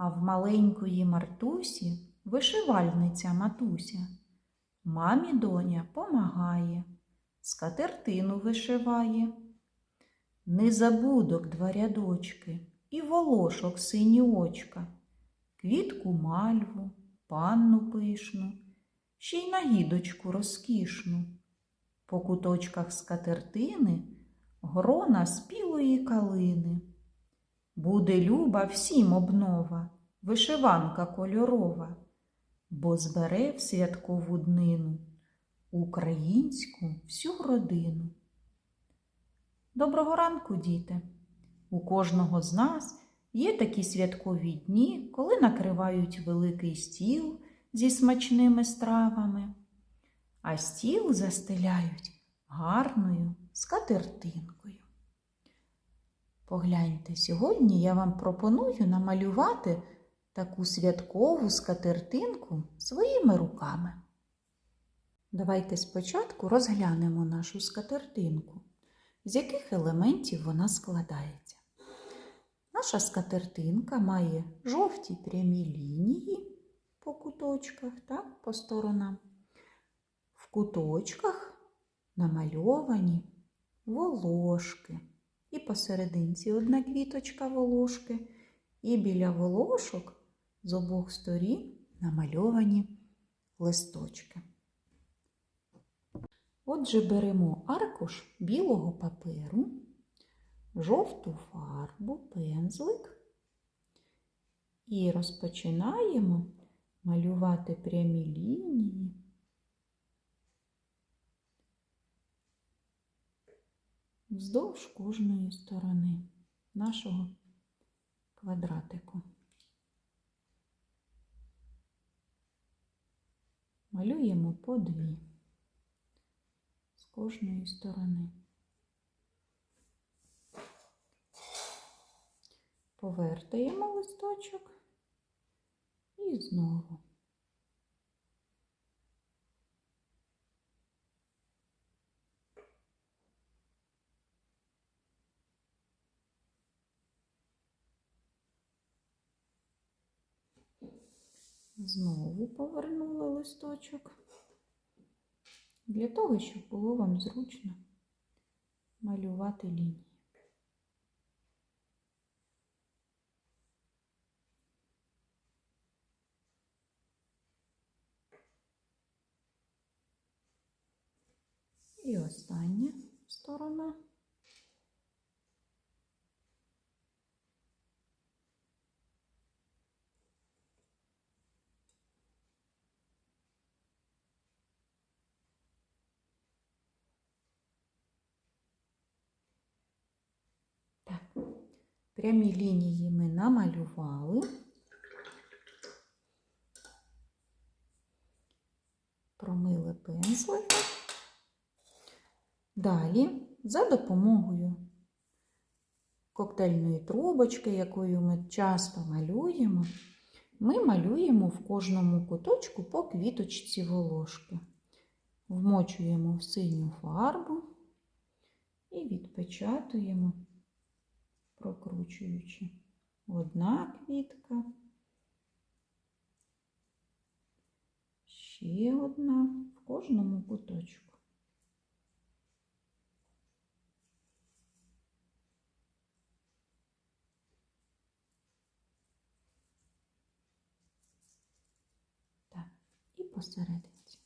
а в маленької Мартусі вишивальниця матуся. Мамі доня помагає, скатертину вишиває. Незабудок два рядочки і волошок сині очка, квітку мальву, панну пишну, ще й нагідочку розкішну. По куточках скатертини грона спілої калини. Буде люба всім обнова, вишиванка кольорова, бо збере в святкову днину українську всю родину. Доброго ранку, діти! У кожного з нас є такі святкові дні, коли накривають великий стіл зі смачними стравами, а стіл застеляють гарною скатертинкою. Погляньте, сьогодні я вам пропоную намалювати таку святкову скатертинку своїми руками. Давайте спочатку розглянемо нашу скатертинку, з яких елементів вона складається. Наша скатертинка має жовті прямі лінії по куточках, так, по сторонам. В куточках намальовані волошки. І посерединці одна квіточка волошки, і біля волошок з обох сторін намальовані листочки. Отже, беремо аркуш білого паперу, жовту фарбу, пензлик і розпочинаємо малювати прямі лінії. Вздовж кожної сторони нашого квадратику. Малюємо по дві з кожної сторони. Повертаємо листочок і знову. Знову повернули листочок для того, щоб було вам зручно малювати лінії. І остання сторона. Так, прямі лінії ми намалювали. Промили пензлик. Далі, за допомогою коктейльної трубочки, якою ми часто малюємо, ми малюємо в кожному куточку по квіточці волошки. Вмочуємо в синю фарбу і відпечатуємо прокручуючи одна квітка, ще одна в кожному куточку. Так, і посерединці.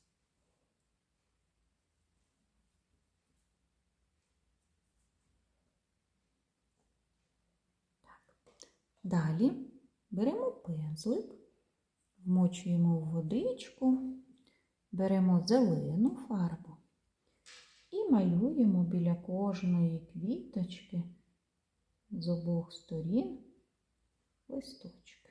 Далі беремо пензлик, вмочуємо в водичку, беремо зелену фарбу і малюємо біля кожної квіточки з обох сторін листочки.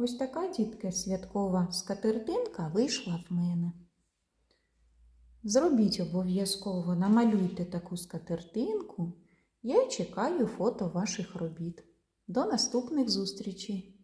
Ось така, дітки, святкова скатертинка вийшла в мене. Зробіть обов'язково, намалюйте таку скатертинку. Я чекаю фото ваших робіт. До наступних зустрічей!